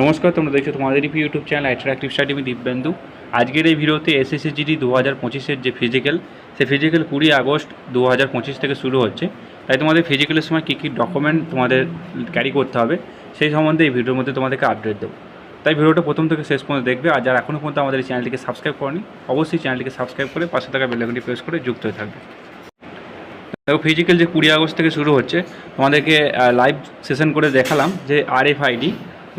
নমস্কার, তোমরা দেখছ তোমাদের ইউটিউব চ্যানেল অ্যাট্রাকটিভ স্টাডি আমি দিব্যেন্দু আজকের এই ভিডিওতে এসএসসি জিডি দু হাজার পঁচিশের যে ফিজিক্যাল সে ফিজিক্যাল কুড়ি আগস্ট দু হাজার পঁচিশ থেকে শুরু হচ্ছে। তাই তোমাদের ফিজিক্যালের সময় কী কী ডকুমেন্ট তোমাদের ক্যারি করতে হবে, সেই সম্বন্ধে এই ভিডিওর মধ্যে তোমাদেরকে আপডেট দেবো। তাই ভিডিওটা প্রথম থেকে শেষ পর্যন্ত দেখবে, আর যারা এখনও পর্যন্ত আমাদের চ্যানেলটিকে সাবস্ক্রাইব করেনি, অবশ্যই চ্যানেলটিকে সাবস্ক্রাইব করে পাশে থাকা বেলাইকনটি প্রেস করে যুক্ত হয়ে থাকবে। দেখো ফিজিক্যাল যে কুড়ি আগস্ট থেকে শুরু হচ্ছে, তোমাদেরকে লাইভ সেশন করে দেখালাম যে RFID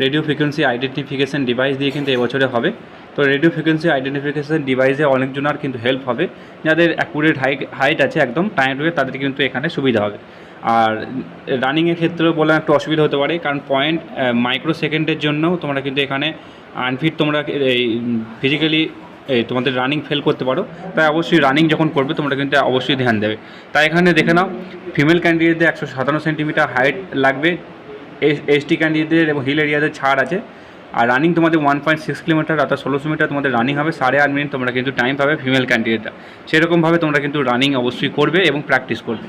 radio frequency identification device দিয়ে কিন্তু এবছরে হবে। তো রেডিও ফ্রিকোয়েন্সি আইডেন্টিফিকেশন ডিভাইসে অনেকজনার কিন্তু হেল্প হবে। যাদের অ্যাকুরেট হাইট হাইট আছে একদম টাইম রয়ে তাদের কিন্তু এখানে সুবিধা হবে। আর রানিংয়ের ক্ষেত্রেও বলে একটু অসুবিধা হতে পারে, কারণ পয়েন্ট মাইক্রো সেকেন্ডের জন্য তোমরা কিন্তু এখানে আনফিট তোমরা এই ফিজিক্যালি তোমাদের রানিং ফেল করতে পারো। তাই অবশ্যই রানিং যখন করবে তোমরা কিন্তু অবশ্যই ধ্যান দেবে। তাই এখানে দেখে নাও ফিমেল ক্যান্ডিডেটদের একশো সাতান্ন সেন্টিমিটার হাইট লাগবে। এসটি ক্যান্ডিডেটদের এবং হিল এরিয়াদের ছাড় আছে। আর রানিং তোমাদের ওয়ান পয়েন্ট সিক্স কিলোমিটার অর্থাৎ ষোলোশো মিটার তোমাদের রানিং হবে। সাড়ে আট মিনিট তোমরা কিন্তু টাইম পাবে ফিমেল ক্যান্ডিডেটরা সেরকমভাবে তোমরা কিন্তু রানিং অবশ্যই করবে এবং প্র্যাকটিস করবে।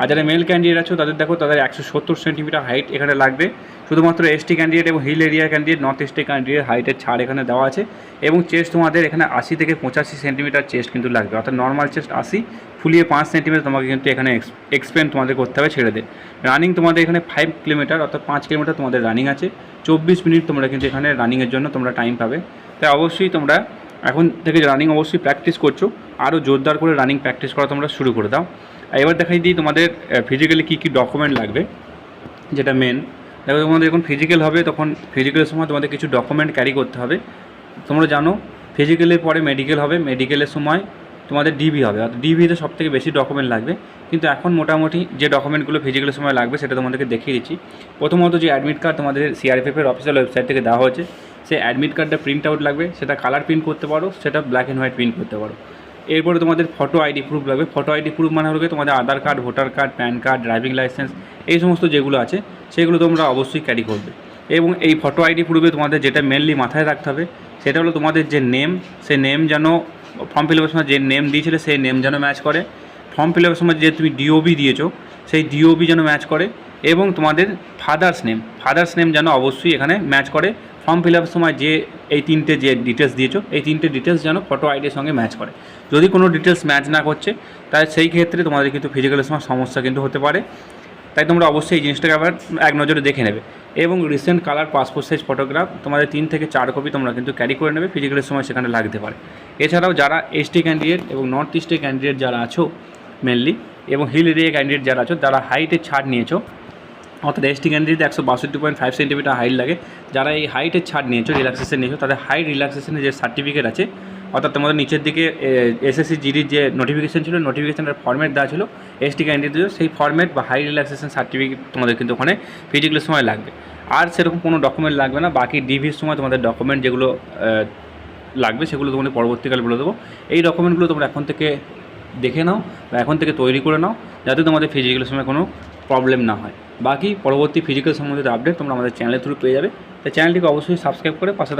আর যারা মেল ক্যান্ডিডেট আছো, তাদের দেখো, তাদের একশো সত্তর সেন্টিমিটার হাইট এখানে লাগবে। শুধুমাত্র এসটি ক্যান্ডিডেট এবং হিল এরিয়া ক্যান্ডিডেট নর্থ ইস্টে ক্যান্ডিডেট হাইটের ছাড় এখানে দেওয়া আছে। এবং চেস্ট তোমাদের এখানে আশি থেকে পঁচাশি সেন্টিমিটার চেস্ট কিন্তু লাগবে। অর্থাৎ নর্মাল চেস্ট আশি, ফুলিয়ে পাঁচ সেন্টিমিটার তোমাকে কিন্তু এখানে এক্সপেন্ড তোমাদের করতে হবে, ছেড়ে দে। রানিং তোমাদের এখানে ফাইভ কিলোমিটার অর্থাৎ পাঁচ কিলোমিটার তোমাদের রানিং আছে। চব্বিশ মিনিট তোমরা কিন্তু এখানে রানিংয়ের জন্য তোমরা টাইম পাবে। তাই অবশ্যই তোমরা এখন থেকে রানিং অবশ্যই প্র্যাকটিস করছ। আরও জোরদার করে রানিং প্র্যাকটিস করা তোমরা শুরু করে দাও। এবার দেখাই দিই তোমাদের ফিজিক্যালি কী কী ডকুমেন্ট লাগবে, যেটা মেন দেখো তোমাদের যখন ফিজিক্যাল হবে, তখন ফিজিক্যালের সময় তোমাদের কিছু ডকুমেন্ট ক্যারি করতে হবে। তোমরা জানো ফিজিক্যালের পরে মেডিকেল হবে মেডিকেলের সময় তোমাদের ডিবি হবে। অর্থাৎ ডিবিতে সব থেকে বেশি ডকুমেন্ট লাগবে। কিন্তু এখন মোটামুটি যে ডকুমেন্টগুলো ফিজিক্যালের সময় লাগবে, সেটা তোমাদেরকে দেখিয়ে দিচ্ছি। প্রথমত যে অ্যাডমিট কার্ড তোমাদের সিআরএফএফের অফিসিয়াল ওয়েবসাইট থেকে দেওয়া হয়েছে, সেই অ্যাডমিট কার্ডটা প্রিন্ট আউট লাগবে। সেটা কালার প্রিন্ট করতে পারো, সেটা ব্ল্যাক অ্যান্ড হোয়াইট প্রিন্ট করতে পারো। এরপরে তোমাদের ফটো আইডি প্রুফ লাগবে। ফটো আইডি প্রুফ মানে হলো তোমাদের Aadhaar card voter card PAN card driving licence এই সমস্ত যেগুলো আছে, সেগুলো তোমরা অবশ্যই ক্যারি করবে। এবং এই ফটো আইডি প্রুফে তোমাদের যেটা মেনলি মাথায় রাখতে হবে, সেটা হলো তোমাদের যে নেম সে নেম যেন ফর্ম ফিল আপের সময় যে নেম দিয়েছিলে, সেই নেম যেন ম্যাচ করে। ফর্ম ফিল আপের সময় যে তুমি ডিওবি দিয়েছ, সেই ডিওবি যেন ম্যাচ করে। এবং তোমাদের ফাদার্স নেম ফাদার্স নেম যেন অবশ্যই এখানে ম্যাচ করে। ফর্ম ফিল আপের সময় যে এই তিনটে যে ডিটেলস দিয়েছ, এই তিনটে ডিটেলস যেন ফটো আইডির সঙ্গে ম্যাচ করে। যদি কোনো ডিটেলস ম্যাচ না করছে তাহলে সেই ক্ষেত্রে তোমাদের কিন্তু ফিজিক্যালের সময় সমস্যা কিন্তু হতে পারে। তাই তোমরা অবশ্যই এই জিনিসটাকে আবার এক নজরে দেখে নেবে। এবং recent colour passport size photograph তোমাদের তিন থেকে চার কপি তোমরা কিন্তু ক্যারি করে নেবে ফিজিক্যালের সময় সেখানে লাগতে পারে। এছাড়াও যারা এসটি ক্যান্ডিডেট এবং নর্থ ইস্টের ক্যান্ডিডেট যারা আছো মেনলি এবং হিল এরিয়া ক্যান্ডিডেট যারা আছো যারা হাইটের ছাড় নিয়েছো। অর্থাৎ এসটি ক্যান্ডিডেট একশো বাষট্টি পয়েন্ট ফাইভ সেন্টিমিটার হাইট লাগে। যারা এই হাইটের ছাড় নিয়েছো রিল্যাক্সেশন নিয়েছো, তাদের হাইট রিল্যাক্সেশনের যে সার্টিফিকেট আছে, অর্থাৎ তোমাদের নিচের দিকে এসএসসি জিডির যে নোটিফিকেশান ছিল নোটিফিকেশনের ফর্মেট দেওয়া ছিল এসটি ক্যান্ডিডেট সেই ফর্মেট বা হাই রিল্যাক্সেশন সার্টিফিকেট তোমাদের কিন্তু ওখানে ফিজিক্যালের সময় লাগবে। আর সেরকম কোনো ডকুমেন্ট লাগবে না, বাকি ডিভির সময় তোমাদের ডকুমেন্ট যেগুলো লাগবে, সেগুলো তোমাদের পরবর্তীকালে বলে দেবো। এই ডকুমেন্টগুলো তোমরা এখন থেকে দেখে নাও বা এখন থেকে তৈরি করে নাও, যাতে তোমাদের ফিজিক্যালের সময় কোনো প্রবলেম না হয়। বাকি পরবর্তী ফিজিক্যাল সম্বন্ধিত আপডেট তোমরা আমাদের চ্যানেলের থ্রু পেয়ে যাবে। তাই চ্যানেলটিকে অবশ্যই সাবস্ক্রাইব করে পাশে